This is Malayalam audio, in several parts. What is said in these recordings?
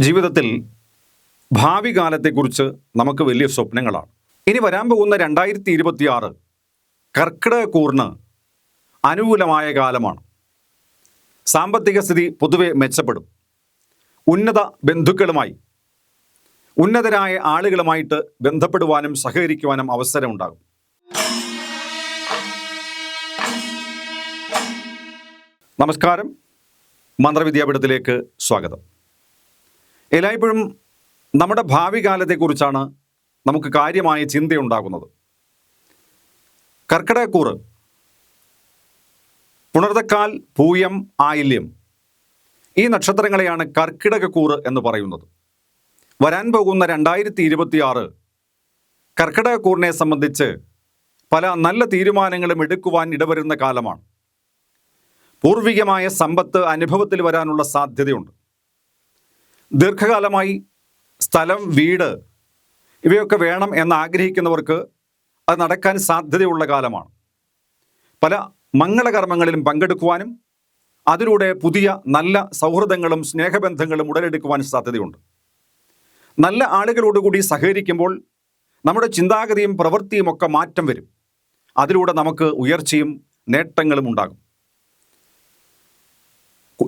ജീവിതത്തിൽ ഭാവി കാലത്തെക്കുറിച്ച് നമുക്ക് വലിയ സ്വപ്നങ്ങളാണ്. ഇനി വരാൻ പോകുന്ന രണ്ടായിരത്തി ഇരുപത്തിയാറ് കർക്കിടകക്കൂറിന് അനുകൂലമായ കാലമാണ്. സാമ്പത്തിക സ്ഥിതി പൊതുവെ മെച്ചപ്പെടും. ഉന്നത ബന്ധുക്കളുമായി ഉന്നതരായ ആളുകളുമായിട്ട് ബന്ധപ്പെടുവാനും സഹകരിക്കുവാനും അവസരമുണ്ടാകും. നമസ്കാരം. മന്ത്രവിദ്യാപീഠത്തിലേക്ക് സ്വാഗതം. എല്ലായ്പ്പോഴും നമ്മുടെ ഭാവി കാലത്തെക്കുറിച്ചാണ് നമുക്ക് കാര്യമായ ചിന്തയുണ്ടാകുന്നത്. കർക്കിടകക്കൂറ് പുണർതക്കാൽ പൂയം ആയില്യം ഈ നക്ഷത്രങ്ങളെയാണ് കർക്കിടകക്കൂറ് എന്ന് പറയുന്നത്. വരാൻ പോകുന്ന രണ്ടായിരത്തി ഇരുപത്തിയാറ് കർക്കിടകക്കൂറിനെ സംബന്ധിച്ച് പല നല്ല തീരുമാനങ്ങളും എടുക്കുവാൻ ഇടവരുന്ന കാലമാണ്. പൂർവികമായ സമ്പത്ത് അനുഭവത്തിൽ വരാനുള്ള സാധ്യതയുണ്ട്. ദീർഘകാലമായി സ്ഥലം വീട് ഇവയൊക്കെ വേണം എന്ന് ആഗ്രഹിക്കുന്നവർക്ക് അത് നടക്കാൻ സാധ്യതയുള്ള കാലമാണ്. പല മംഗളകർമ്മങ്ങളിലും പങ്കെടുക്കുവാനും അതിലൂടെ പുതിയ നല്ല സൗഹൃദങ്ങളും സ്നേഹബന്ധങ്ങളും ഉടലെടുക്കുവാൻ സാധ്യതയുണ്ട്. നല്ല ആളുകളോടുകൂടി സഹകരിക്കുമ്പോൾ നമ്മുടെ ചിന്താഗതിയും പ്രവൃത്തിയും ഒക്കെ മാറ്റം വരും. അതിലൂടെ നമുക്ക് ഉയർച്ചയും നേട്ടങ്ങളും ഉണ്ടാകും.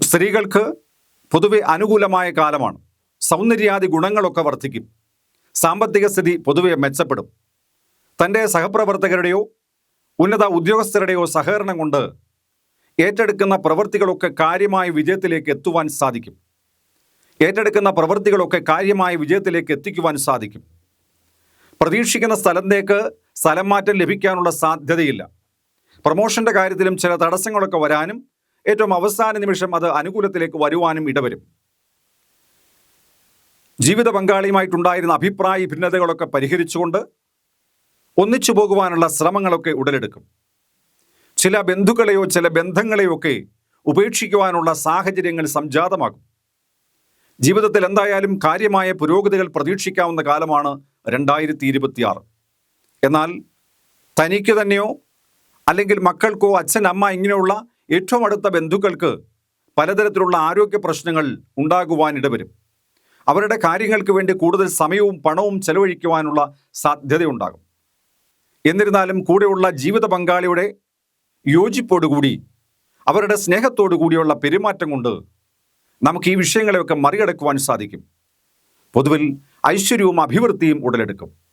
സ്ത്രീകൾക്ക് പൊതുവെ അനുകൂലമായ കാലമാണ്. സൗന്ദര്യാദി ഗുണങ്ങളൊക്കെ വർദ്ധിക്കും. സാമ്പത്തിക സ്ഥിതി പൊതുവെ മെച്ചപ്പെടും. തന്റെ സഹപ്രവർത്തകരുടെയോ ഉന്നത ഉദ്യോഗസ്ഥരുടെയോ സഹകരണം കൊണ്ട് ഏറ്റെടുക്കുന്ന പ്രവൃത്തികളൊക്കെ കാര്യമായ വിജയത്തിലേക്ക് എത്തുവാൻ സാധിക്കും. ഏറ്റെടുക്കുന്ന പ്രവൃത്തികളൊക്കെ കാര്യമായ വിജയത്തിലേക്ക് എത്തിക്കുവാൻ സാധിക്കും. പ്രതീക്ഷിക്കുന്ന സ്ഥലത്തേക്ക് സ്ഥലം മാറ്റം ലഭിക്കാനുള്ള സാധ്യതയില്ല. പ്രൊമോഷന്റെ കാര്യത്തിലും ചില തടസ്സങ്ങളൊക്കെ വരാനും ഏറ്റവും അവസാന നിമിഷം അത് അനുകൂലത്തിലേക്ക് വരുവാനും ഇടവരും. ജീവിത പങ്കാളിയുമായിട്ടുണ്ടായിരുന്ന അഭിപ്രായ ഭിന്നതകളൊക്കെ പരിഹരിച്ചുകൊണ്ട് ഒന്നിച്ചു പോകുവാനുള്ള ശ്രമങ്ങളൊക്കെ ഉടലെടുക്കും. ചില ബന്ധുക്കളെയോ ചില ബന്ധങ്ങളെയോ ഒക്കെ ഉപേക്ഷിക്കുവാനുള്ള സാഹചര്യങ്ങൾ സംജാതമാകും. ജീവിതത്തിൽ എന്തായാലും കാര്യമായ പുരോഗതികൾ പ്രതീക്ഷിക്കാവുന്ന കാലമാണ് രണ്ടായിരത്തി ഇരുപത്തിയാറ് എന്നാൽ തനിക്ക് തന്നെയോ അല്ലെങ്കിൽ മക്കൾക്കോ അച്ഛൻ അമ്മ ഇങ്ങനെയുള്ള ഏറ്റവും അടുത്ത ബന്ധുക്കൾക്ക് പലതരത്തിലുള്ള ആരോഗ്യ പ്രശ്നങ്ങൾ ഉണ്ടാകുവാനിടവരും അവരുടെ കാര്യങ്ങൾക്ക് വേണ്ടി കൂടുതൽ സമയവും പണവും ചെലവഴിക്കുവാനുള്ള സാധ്യതയുണ്ടാകും. എന്നിരുന്നാലും കൂടെയുള്ള ജീവിത പങ്കാളിയുടെ യോജിപ്പോടുകൂടി അവരുടെ സ്നേഹത്തോടു കൂടിയുള്ള പെരുമാറ്റം കൊണ്ട് നമുക്ക് ഈ വിഷയങ്ങളെയൊക്കെ മറികടക്കുവാൻ സാധിക്കും. പൊതുവിൽ ഐശ്വര്യവും അഭിവൃദ്ധിയും ഉടലെടുക്കും.